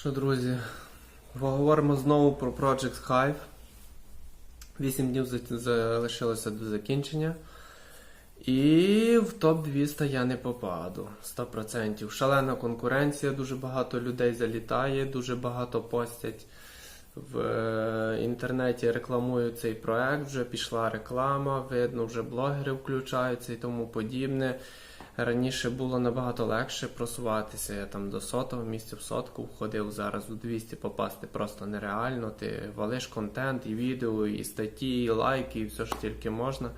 Що, друзі, поговоримо знову про Project Hive. 8 днів залишилося до закінчення. І в топ-200 я не попаду. 100%. Шалена конкуренція, дуже багато людей залітає, дуже багато постять в е, інтернеті рекламують цей проект, вже пішла реклама, видно, вже блогери включаються і тому подібне. Раніше було набагато легше просуватися. Я там до сотого місця в сотку входив зараз у 200 попасти просто нереально. Ти валиш контент, і відео, і статті, і лайки, і все що тільки можна.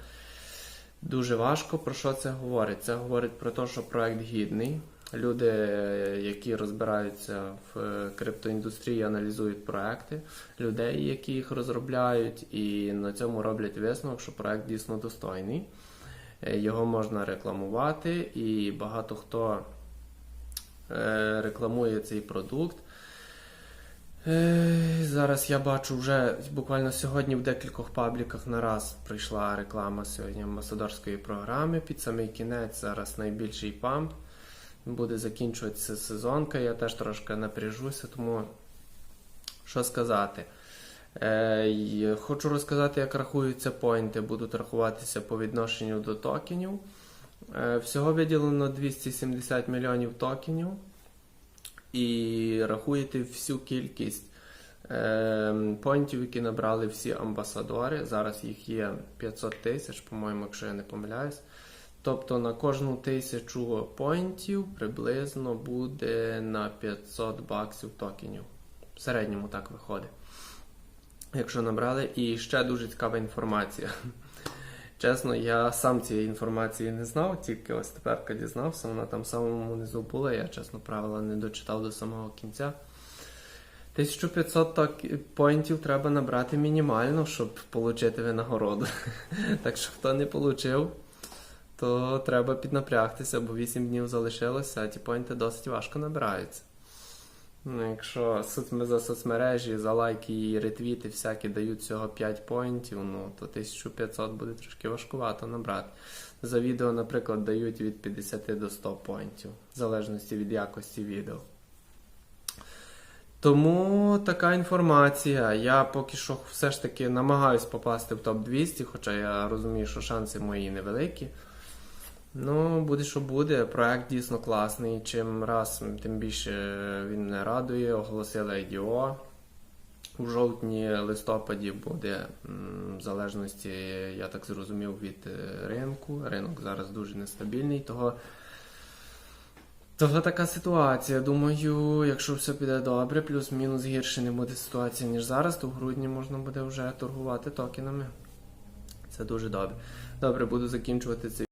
Дуже важко. Про що це говорить? Це говорить про те, що проект гідний. Люди, які розбираються в е, криптоіндустрії, аналізують проекти, людей, які їх розробляють, і на цьому роблять висновок, що проект дійсно достойний. Е, Його можна рекламувати, і багато хто е, рекламує цей продукт. Е, Зараз я бачу вже буквально сьогодні в декількох пабліках на раз прийшла реклама сьогодні амбасадорської програми. Під самий кінець зараз найбільший памп. Буде закінчуватися сезонка. Я теж трошки напряжуся, тому що сказати. Е, хочу розказати, як рахуються поінти. Будуть рахуватися по відношенню до токенів. Е, всього виділено 270 мільйонів токенів і рахуєте всю кількість е, поінтів, які набрали всі амбасадори. Зараз їх є 500 тисяч, по-моєму, якщо я не помиляюсь. Тобто на кожну тисячу поінтів приблизно буде на 500 баксів токенів. В середньому так виходить. Якщо набрали, і ще дуже цікава інформація. Чесно, я сам цієї інформації не знав, тільки ось тепер дізнався, вона там самому низу була, я чесно правила не дочитав до самого кінця. 1500 ток- поінтів треба набрати мінімально, щоб отримати винагороду. Так що хто не отримав, то треба піднапрягтися, бо 8 днів залишилося, а ті поінти досить важко набираються. Ну, якщо за соцмережі, за лайки і ретвіти всякі дають всього 5 поінтів, ну то 1500 буде трошки важкувато набрати. За відео, наприклад, дають від 50 до 100 поінтів, в залежності від якості відео. Тому така інформація. Я поки що все ж таки намагаюсь попасти в топ-200, хоча я розумію, що шанси мої невеликі. Ну, буде, що буде. Проект дійсно класний. Чим раз, тим більше він мене радує. Оголосили IDO. У жовтні листопаді буде, в залежності, я так зрозумів, від е, ринку. Ринок зараз дуже нестабільний, того. Того така ситуація. Думаю, якщо все піде добре, плюс-мінус гірше не буде ситуація, ніж зараз, то в грудні можна буде вже торгувати токенами. Це дуже добре. Добре, буду закінчувати цей.